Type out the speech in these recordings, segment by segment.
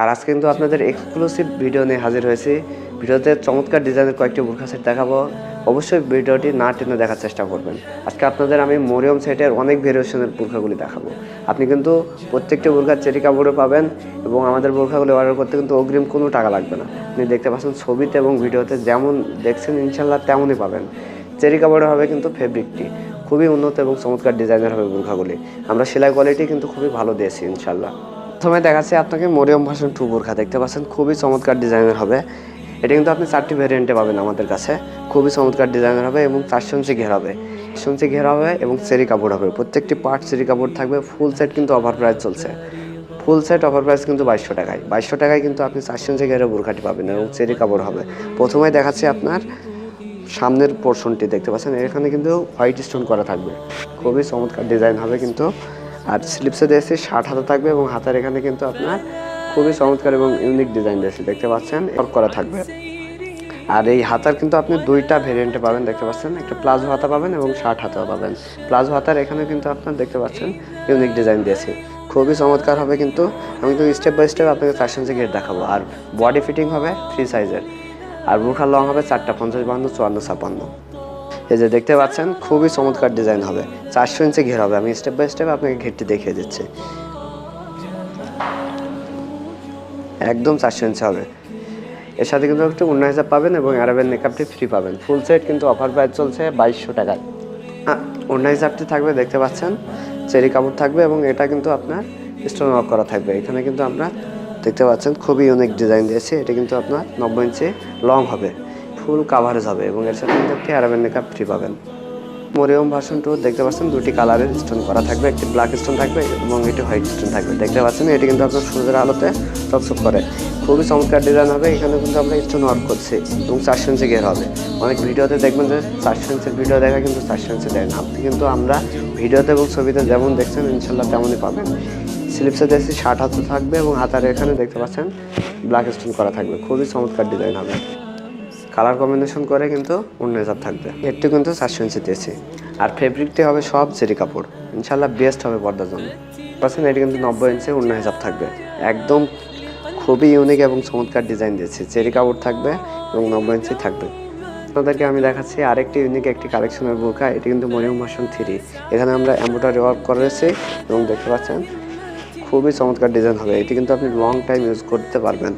আর আজকে কিন্তু আপনাদের এক্সক্লুসিভ ভিডিও নিয়ে হাজির হয়েছি। ভিডিওতে চমৎকার ডিজাইনের কয়েকটি বোরখা সেট দেখাবো। অবশ্যই ভিডিওটি না টেনে দেখার চেষ্টা করবেন। আজকে আপনাদের আমি মরিয়ম সেটের অনেক ভেরিয়েশনের বোরখাগুলি দেখাবো। আপনি কিন্তু প্রত্যেকটি বোরখার চেরি কাপড়ও পাবেন এবং আমাদের বোরখাগুলি অর্ডার করতে কিন্তু অগ্রিম কোনো টাকা লাগবে না। আপনি দেখতে পাচ্ছেন ছবিতে এবং ভিডিওতে যেমন দেখছেন ইনশাল্লাহ তেমনই পাবেন। চেরি কাপড়ে হবে কিন্তু ফেব্রিকটি খুবই উন্নত এবং চমৎকার ডিজাইনের হবে বোরখাগুলি। আমরা সেলাই কোয়ালিটি কিন্তু খুবই ভালো দিয়েছি ইনশাল্লাহ প্রথমে দেখাচ্ছি আপনাকে মরিয়ম ভাষণ টু বোরখা, দেখতে পাচ্ছেন? খুবই চমৎকার ডিজাইনের হবে। এটা কিন্তু আপনি চারটি ভ্যারিয়েন্টে পাবেন আমাদের কাছে। খুবই চমৎকার ডিজাইনের হবে এবং চারশো ইঞ্চি ঘের হবে। ইঞ্চি ঘের হবে এবং চেরি কাপড় হবে। প্রত্যেকটি পার্ট সেরি কাপড় থাকবে ফুল সেট কিন্তু অফার প্রাইস চলছে। ফুল সেট অফার প্রাইস কিন্তু বাইশশো টাকায়। বাইশশো টাকায় কিন্তু আপনি চারশো ইঞ্চি ঘেরের বোরখাটি পাবেন এবং চেরি কাপড় হবে। প্রথমে দেখাচ্ছি আপনার সামনের পোর্শনটি দেখতে পাচ্ছেন? এখানে কিন্তু হোয়াইট স্টোন করা থাকবে। খুবই চমৎকার ডিজাইন হবে কিন্তু। আর স্লিপসে দিয়েছি ষাট হাতা থাকবে এবং হাতার এখানে কিন্তু আপনার খুবই চমৎকার এবং ইউনিক ডিজাইন দিয়েছে দেখতে পাচ্ছেন? ওয়ার্ক করা থাকবে। আর এই হাতার কিন্তু আপনি দুইটা ভেরিয়েন্টে পাবেন, দেখতে পাচ্ছেন? একটা প্লাজো হাতা পাবেন এবং শার্ট হাতাও পাবেন। প্লাজো হাতার এখানে কিন্তু আপনার, দেখতে পাচ্ছেন? ইউনিক ডিজাইন দিয়েছি খুবই চমৎকার হবে কিন্তু। আমি কিন্তু স্টেপ বাই স্টেপ আপনাকে সেন্সে গেট দেখাবো। আর বডি ফিটিং হবে থ্রি সাইজের আর বুখার লং হবে চারটা, পঞ্চাশ, বাহান্ন, চুয়ান্ন ছাপান্ন এই যে দেখতে পাচ্ছেন, খুবই চমৎকার ডিজাইন হবে। চারশো ইঞ্চি ঘের হবে। আমি স্টেপ বাই স্টেপ আপনাকে ঘেরটি দেখিয়ে দিচ্ছি। একদম চারশো ইঞ্চি হবে। এর সাথে কিন্তু একটু অন্য হিসাব পাবেন এবং অ্যারাবেল মেকআপটি ফ্রি পাবেন। ফুল সেট কিন্তু অফার প্রাইস চলছে বাইশশো টাকায় অন্য হিসাবটি থাকবে, দেখতে পাচ্ছেন, চেরি কাপড় থাকবে এবং এটা কিন্তু আপনার স্টোন ওয়ার্ক করা থাকবে। এখানে কিন্তু আমরা দেখতে পাচ্ছেন, খুবই ইউনিক ডিজাইন দিয়েছে। এটা কিন্তু আপনার নব্বই ইঞ্চি লং হবে। ফুল কাভারেজ হবে এবং এর সাথে কিন্তু একটি অ্যারাবেল মেকআপ ফ্রি পাবেন। মরিয়ম ভার্সন টু দেখতে পাচ্ছেন দুটি কালারের স্টোন করা থাকবে। একটি ব্ল্যাক স্টোন থাকবে এবং এটি হোয়াইট স্টোন থাকবে। দেখতে পাচ্ছেন এটি কিন্তু আপনার সূর্যের আলোতে চকচক করে। খুবই চমৎকার ডিজাইন হবে। এখানে কিন্তু আমরা স্টোন ওয়ার্ক করছি এবং চারশো ইঞ্চি গের হবে। অনেক ভিডিওতে দেখবেন যে চারশো ইঞ্চির ভিডিও দেখা কিন্তু চারশো ইঞ্চি দেয় না। আপনি কিন্তু আমরা ভিডিওতে এবং ছবিতে যেমন দেখছেন, ইনশাল্লাহ তেমনই পাবেন। স্লিপসে দেখছি শার্ট হাতে থাকবে এবং হাতার এখানে দেখতে পাচ্ছেন ব্ল্যাক স্টোন করা থাকবে। খুবই চমৎকার ডিজাইন হবে। কালার কম্বিনেশন করে কিন্তু অন্য হিসাব থাকবে। এরটি কিন্তু চারশো ইঞ্চি দিয়েছি। আর ফেব্রিকটি হবে সব চেরি কাপড়। ইনশাল্লাহ বেস্ট হবে পর্দার জন্য। পাচ্ছেন, এটি কিন্তু নব্বই ইঞ্চি অন্য হিসাব থাকবে। একদম খুবই ইউনিক এবং চমৎকার ডিজাইন দিয়েছি। চেরি কাপড় থাকবে এবং নব্বই ইঞ্চি থাকবে। আপনাদেরকে আমি দেখাচ্ছি আরেকটি ইউনিক একটি কালেকশনের বোরকা। এটি কিন্তু মরিয়ম ভার্সন থ্রি এখানে আমরা এম্ব্রয়ডারি ওয়ার্ক করেছি এবং দেখতে পাচ্ছেন খুবই চমৎকার ডিজাইন হবে। এটি কিন্তু আপনি লং টাইম ইউজ করতে পারবেন।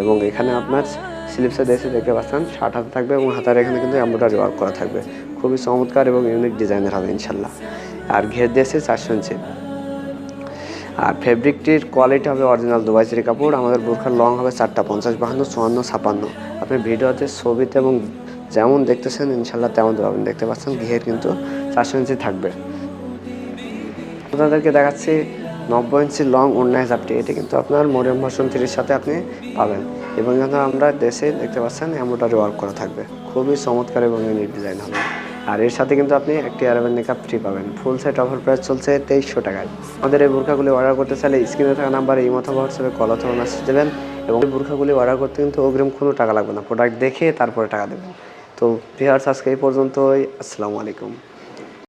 এবং এখানে আপনার স্লিপসে দেশে দেখতে পাচ্ছেন শার্ট হাতে থাকবে এবং হাতার এখানে কিন্তু এম্ব্রয়ডারি ওয়ার্ক করা থাকবে। খুবই চমৎকার এবং ইউনিক ডিজাইনের হবে ইনশাল্লাহ। আর ঘের দিয়েছে চারশো ইঞ্চি। আর ফেব্রিকটির কোয়ালিটি হবে অরিজিনাল দুবাই চেরি কাপড়। আমাদের বোরখার লং হবে চারটা পঞ্চাশ বাহান্ন, চুয়ান্ন, ছাপান্ন। আপনি ভিডিওতে ছবিতে এবং যেমন দেখতেছেন, ইনশাল্লাহ তেমন পাবেন। দেখতে পাচ্ছেন, ঘের কিন্তু চারশো ইঞ্চি থাকবে। আপনাদেরকে দেখাচ্ছি নব্বই ইঞ্চি লং অন্যায় হিসাবটি এটি কিন্তু আপনার মরিয়ম ভাষণ থ্রির সাথে আপনি পাবেন। এবং কিন্তু আমরা দেশে দেখতে পাচ্ছেন এমব্রয়ডারি ওয়ার্ক করা থাকবে। খুবই চমৎকার এবং ইউনিক ডিজাইন হবে। আর এর সাথে কিন্তু আপনি একটি অ্যারাবেল মেকআপ ফ্রি পাবেন। ফুল সেট অফার প্রাইস চলছে তেইশশো টাকায়। আমাদের এই বোরখাগুলি অর্ডার করতে চাইলে স্ক্রিনে থাকা নাম্বারে এই মতো হোয়াটসঅ্যাপে কল অথবা মেসেজ দেবেন এবং এই বোরখাগুলি অর্ডার করতে কিন্তু অগ্রিম কোনো টাকা লাগবে না। প্রোডাক্ট দেখে তারপরে টাকা দেবেন। তো ভিহার্স আজকে এই পর্যন্তই। আসসালামু আলাইকুম।